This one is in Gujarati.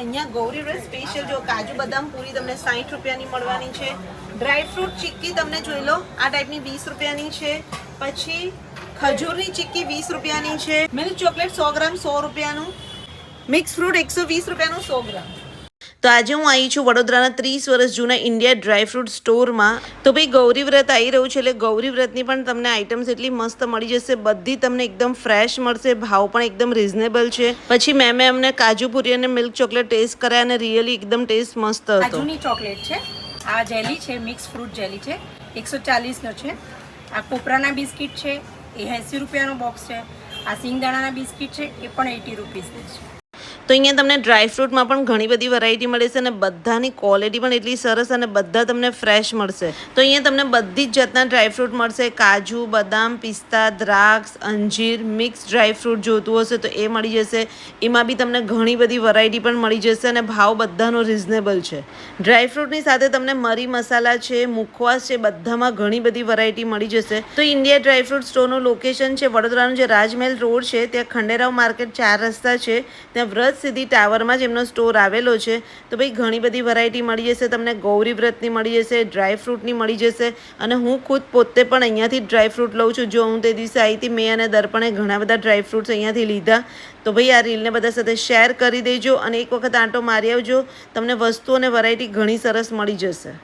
અહીંયા ગૌરી રોડ સ્પેશિયલ જો કાજુ બદામ પૂરી તમને સાઠ રૂપિયાની મળવાની છે. ડ્રાય ફ્રૂટ ચીક્કી તમને જોઈ લો, આ ટાઈપની વીસ રૂપિયાની છે. પછી ખજૂરની ચીક્કી વીસ રૂપિયાની છે. મિલ્ક ચોકલેટ સો ગ્રામ સો રૂપિયાનું. મિક્સ ફ્રૂટ એકસો વીસ રૂપિયાનું સો ગ્રામ. તો આજે હું આવી છું વડોદરાના ત્રીસ વર્ષ જૂના ઇન્ડિયા ડ્રાય ફ્રૂટ સ્ટોરમાં. તો ભાઈ, ગૌરી વ્રત આવી રહ્યું છે એટલે ગૌરી વ્રતની પણ તમને આઇટમ્સ એટલી મસ્ત મળી જશે. બધી તમને એકદમ ફ્રેશ મળશે, ભાવ પણ એકદમ રિઝનેબલ છે. પછી મેમે અમને કાજુ પૂરી અને મિલ્ક ચોકલેટ ટેસ્ટ કર્યા અને રિયલી એકદમ ટેસ્ટ મસ્ત હતો. ચોકલેટ છે, આ જેલી છે, મિક્સ ફ્રૂટ જેલી છે, એકસો ચાલીસનો છે. આ કોપરાના બિસ્કિટ છે, એ એંસી રૂપિયાનો બોક્સ છે. આ સિંગદાણાના બિસ્કિટ છે, એ પણ એટી રૂપીસની છે. તો અહીંયા તમને ડ્રાયફ્રૂટમાં પણ ઘણી બધી વેરાયટી મળે છે અને બધાની ક્વોલિટી પણ એટલી સરસ અને બધા તમને ફ્રેશ મળશે. તો અહીંયા તમને બધી જ જાતના ડ્રાયફ્રૂટ મળશે. કાજુ, બદામ, પિસ્તા, દ્રાક્ષ, અંજીર મિક્સ ડ્રાયફ્રૂટ જોતું હશે તો એ મળી જશે. એમાં બી તમને ઘણી બધી વેરાયટી પણ મળી જશે અને ભાવ બધાનો રિઝનેબલ છે. ડ્રાયફ્રૂટની સાથે તમને મરી મસાલા છે, મુખવાસ છે, બધામાં ઘણી બધી વેરાયટી મળી જશે. તો ઇન્ડિયા ડ્રાયફ્રૂટ સ્ટોરનું લોકેશન છે, વડોદરાનું જે રાજમહેલ રોડ છે, ત્યાં ખંડેરાવ માર્કેટ ચાર રસ્તા છે, ત્યાં વ્રત સિદ્ધિ ટાવરમાં જ એમનો સ્ટોર આવેલો છે. તો ભાઈ, ઘણી બધી વેરાયટી મળી જશે, તમને ગૌરી વ્રતની મળી જશે ડ્રાયફ્રૂટની મળી જશે અને હું ખુદ પોતે પણ અહીંયાથી ડ્રાયફ્રૂટ લઉં છું. જો હું તે દિવસે આવી હતી મેં અને દર્પણે ઘણા બધા ડ્રાયફ્રૂટ્સ અહીંયાથી લીધા. તો ભાઈ, આ રીલને બધા સાથે શેર કરી દેજો અને એક વખત આંટો મારી આવજો, તમને વસ્તુ અને વેરાયટી ઘણી સરસ મળી જશે.